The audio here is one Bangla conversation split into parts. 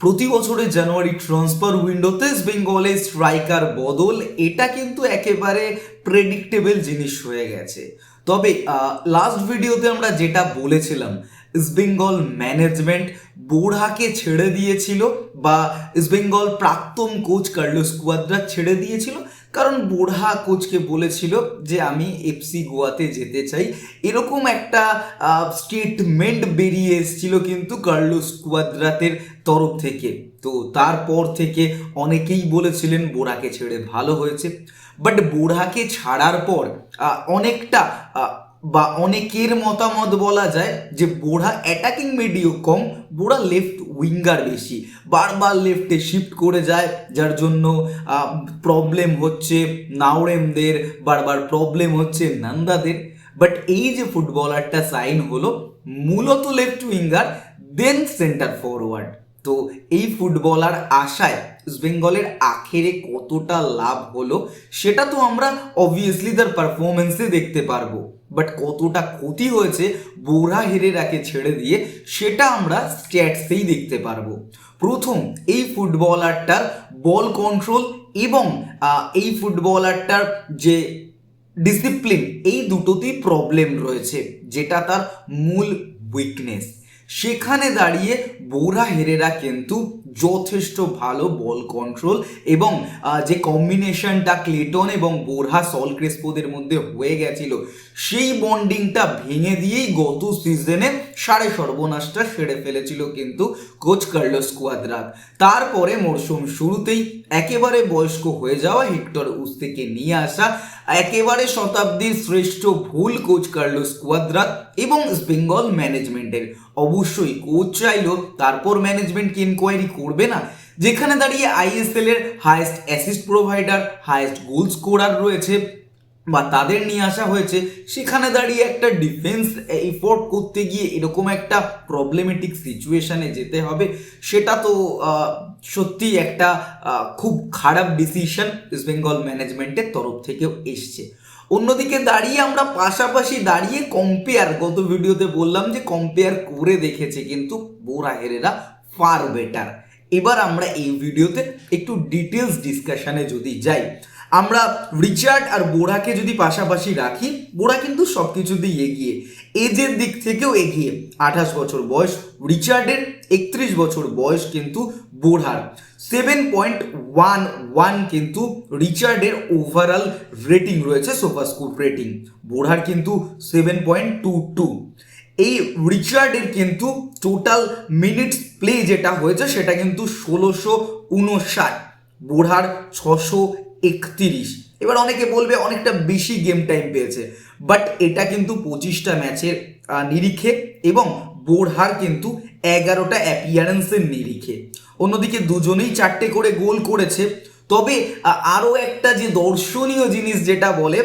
প্রতি বছরের জানুয়ারি ট্রান্সফার উইন্ডোতে বেঙ্গলে স্ট্রাইকার বদল, এটা কিন্তু একেবারে প্রেডিক্টেবল জিনিস হয়ে গেছে। তবে লাস্ট ভিডিওতে আমরা যেটা বলেছিলাম ইস্টবেঙ্গল ম্যানেজমেন্ট বোড়াকে ছেড়ে দিয়েছিল বা ইস্টবেঙ্গল প্রাক্তন কোচ কার্লোস কুয়াদ্রা ছেড়ে দিয়েছিল কারণ বুড়া কোচকে বলেছিল যে আমি এফসি গোয়াতে যেতে চাই। এরকম একটা স্টেটমেন্ট বেরিয়ে এসেছিল কিন্তু কার্লোস কুয়াদ্রাতের তরফ থেকে। তো তারপর থেকে অনেকেই বলেছিলেন বোড়াকে ছেড়ে ভালো হয়েছে। বাট বোড়াকে ছাড়ার পর অনেকটা বা অনেকের মতামত বলা যায় যে বোড়া অ্যাটাকিং মিডিও কম বোড়া লেফট উইঙ্গার বেশি। বারবার লেফটে শিফট করে যায়, যার জন্য প্রবলেম হচ্ছে নাওরেমদের, বারবার প্রবলেম হচ্ছে নান্দাদের। বাট এই যে ফুটবলারটা সাইন হলো, মূলত left winger then centre forward তো এই ফুটবলার আশায় বেঙ্গলের আখেরে কতটা লাভ হলো, সেটা তো আমরা অবভিয়াসলি তার পারফরমেন্সে দেখতে পারব। বাট কতটা ক্ষতি হয়েছে বোরা হেরে হেরেরাকে ছেড়ে দিয়ে, সেটা আমরা স্ট্যাটসেই দেখতে পারব। প্রথম, এই ফুটবলারটার বল কন্ট্রোল এবং এই ফুটবলারটার যে ডিসিপ্লিন এই দুটোতেই প্রবলেম রয়েছে, যেটা তার মূল উইকনেস সেখানে দাঁড়িয়ে বোরা হেরেরা কিন্তু যথেষ্ট ভালো বল কন্ট্রোল এবং যে কম্বিনেশনটা ক্লেটন এবং বোরহা সল ক্রেসপোদের মধ্যে হয়ে গেছিল, সেই বন্ডিংটা ভেঙে দিয়েই গত সিজনে সাড়ে সর্বনাশটা সেরে ফেলেছিল কিন্তু কোচ কার্লোস কুয়াদ্রাক তারপরে মরশুম শুরুতেই একেবারে বয়স্ক হয়ে যাওয়া হেক্টর উস্তিকে নিয়ে আসা একেবারে শতাব্দীর শ্রেষ্ঠ ভুল কোচ কার্লোস স্কোয়াদ্রা এবং বেঙ্গল ম্যানেজমেন্টের। অবশ্যই কোচ চাইলো তারপর ম্যানেজমেন্ট ইনকোয়ারি করবে না? যেখানে দাঁড়িয়ে আইএসএল এর highest assist provider highest goal scorer রয়েছে। বা তাদের নিয়ে আসা হয়েছে, সেখানে দাঁড়িয়ে একটা ডিফেন্স এফোর্ট করতে গিয়ে এরকম একটা প্রবলেমেটিক সিচুয়েশানে যেতে হবে, সেটা তো সত্যি একটা খুব খারাপ ডিসিশন ইস্ট বেঙ্গল ম্যানেজমেন্টের তরফ থেকেও এসছে। অন্যদিকে দাঁড়িয়ে আমরা পাশাপাশি দাঁড়িয়ে কম্পেয়ার গত ভিডিওতে বললাম যে কম্পেয়ার করে দেখেছে কিন্তু বোরা হেরেরা ফার বেটার এবার আমরা এই ভিডিওতে একটু ডিটেলস ডিসকাশনে যদি যাই আমরা রিচার্ড আর বোড়াকে যদি পাশাপাশি রাখি বোড়া কিন্তু সব কিছুতেই এগিয়ে। এজের দিক থেকেও এগিয়ে। আঠাশ বছর বয়স, রিচার্ডের একত্রিশ বছর বয়স কিন্তু বোড়ার সেভেন পয়েন্ট ওয়ান ওয়ান কিন্তু রিচার্ডের ওভারঅল রেটিং রয়েছে, সোফা স্কুপ রেটিং বোড়ার কিন্তু সেভেন পয়েন্ট টু টু এই রিচার্ডের কিন্তু টোটাল মিনিটস প্লে যেটা হয়েছে, সেটা কিন্তু ষোলোশো উনষাট। বোড়ার ছশো একত্রিশ। এবার অনেকে বলবে অনেকটা বেশি গেম টাইম পেয়েছে। বাট এটা কিন্তু পঁচিশটা ম্যাচের নিরিখে এবং বোড়হার কিন্তু এগারোটা অ্যাপিয়ারেন্সের নিরিখে। অন্যদিকে দুজনেই চারটে করে গোল করেছে। তবে আরও একটা যে দর্শনীয় জিনিস যেটা বলে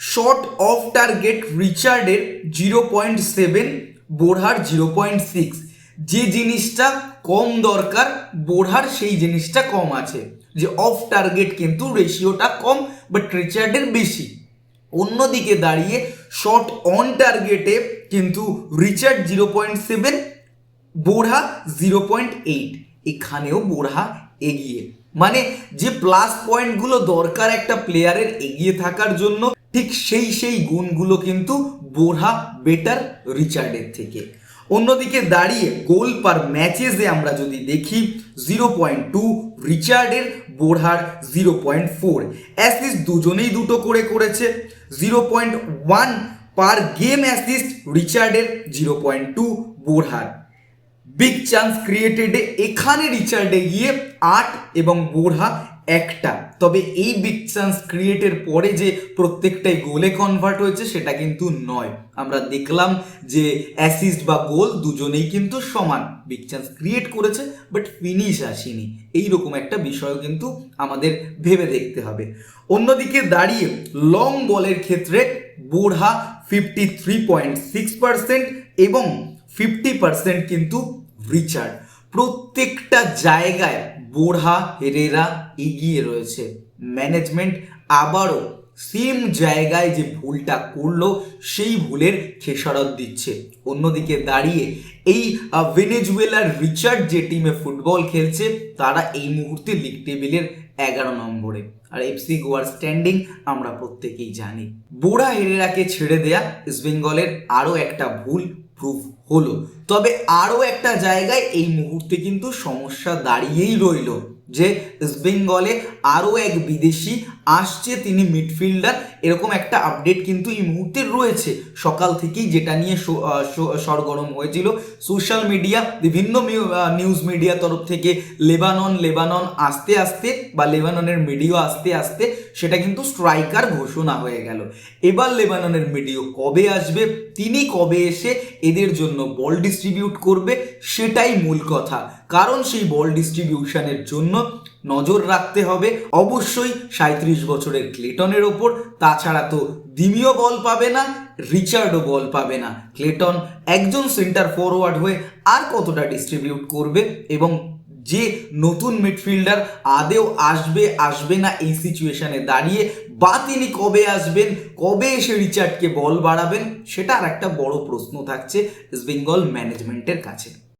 শর্ট অফ টার্গেট রিচার্ডের জিরো পয়েন্ট সেভেন বোরহার জিরো পয়েন্ট সিক্স যে জিনিসটা কম দরকার বোরহার সেই জিনিসটা কম আছে। যে অফ টার্গেট কিন্তু রেশিওটা কম বাট রিচার্ডের বেশি। অন্যদিকে দাঁড়িয়ে শর্ট অন টার্গেটে কিন্তু রিচার্ড জিরো পয়েন্ট সেভেন বোড়হা জিরো পয়েন্ট এইট এখানেও বোড়হা এগিয়ে। মানে যে প্লাস পয়েন্টগুলো দরকার একটা প্লেয়ারের এগিয়ে থাকার জন্য, ঠিক সেই সেই গুণগুলো কিন্তু বোড়হা বেটার রিচার্ডের থেকে। অন্যদিকে দাঁড়িয়ে গোল পার ম্যাচেসে আমরা যদি দেখি জিরো পয়েন্ট টু রিচার্ডের বোড়হার জিরো পয়েন্ট ফোর অ্যাসিস্ট দুজনেই দুটো করে করেছে zero point one per game assist রিচার্ডের zero point two বোড়হার বিগ চান্স ক্রিয়েটেডে এখানে রিচার্ডে গিয়ে আট এবং বোরহা একটা। তবে এই বিগ চান্স ক্রিয়েটের পরে যে প্রত্যেকটাই গোলে কনভার্ট হয়েছে, সেটা কিন্তু নয়। আমরা দেখলাম যে অ্যাসিস্ট বা গোল দুজনেই কিন্তু সমান। বিগ চান্স ক্রিয়েট করেছে বাট ফিনিশ আসেনি। এইরকম একটা বিষয় কিন্তু আমাদের ভেবে দেখতে হবে। অন্যদিকে দাঁড়িয়ে লং বলের ক্ষেত্রে Borja fifty three point six percent এবং ফিফটি পার্সেন্ট কিন্তু রিচার্ড। প্রত্যেকটা জায়গায় বোড়হা হেরেরা এগিয়ে রয়েছে। ম্যানেজমেন্ট আবারও সেম জায়গায় যে ভুলটা করল, সেই ভুলের খেসারত দিচ্ছে। অন্যদিকে দাঁড়িয়ে এই ভেনেজুয়েলার রিচার্ড যে টিমে ফুটবল খেলছে, তারা এই মুহূর্তে লিগ টেবিলের এগারো নম্বরে। আর এফসি গোয়ার স্ট্যান্ডিং আমরা প্রত্যেকেই জানি। বোড়া হেরেরাকে ছেড়ে দেয়া ইস্টবেঙ্গলের আরও একটা ভুল প্রুফ হলো। তবে আরও একটা জায়গায় এই মুহূর্তে কিন্তু সমস্যা দাঁড়িয়েই রইল যে ইস্টবেঙ্গলে আরও এক বিদেশি আসছে, তিনি মিডফিল্ডার। এরকম একটা আপডেট কিন্তু এই মুহূর্তে রয়েছে। সকাল থেকেই যেটা নিয়ে সরগরম হয়েছিল, সোশ্যাল মিডিয়া, বিভিন্ন নিউজ মিডিয়া তরফ থেকে লেবানন লেবানন আস্তে আস্তে বা লেবাননের মিডিও আস্তে আস্তে সেটা কিন্তু স্ট্রাইকার ঘোষণা হয়ে গেল। এবার লেবাননের মিডিও কবে আসবে, তিনি কবে এসে এদের জন্য বল ডিস্ট্রিবিউট করবে সেটাই মূল কথা। কারণ সেই বল ডিস্ট্রিবিউশনের জন্য নজর রাখতে হবে অবশ্যই সাঁত্রিশ বছরের ক্লেটনের ওপর। তাছাড়া তো দিমিও বল পাবে না, রিচার্ডও বল পাবে না। ক্লেটন একজন সেন্টার ফরওয়ার্ড হয়ে আর কতটা ডিস্ট্রিবিউট করবে এবং যে নতুন মিডফিল্ডার আদেও আসবে আসবে না এই সিচুয়েশনে দাঁড়িয়ে বা তিনি কবে আসবেন, কবে এসে রিচার্ডকে বল বাড়াবেন, সেটা আর একটা বড় প্রশ্ন থাকছে ইস্ট বেঙ্গল ম্যানেজমেন্টের কাছে।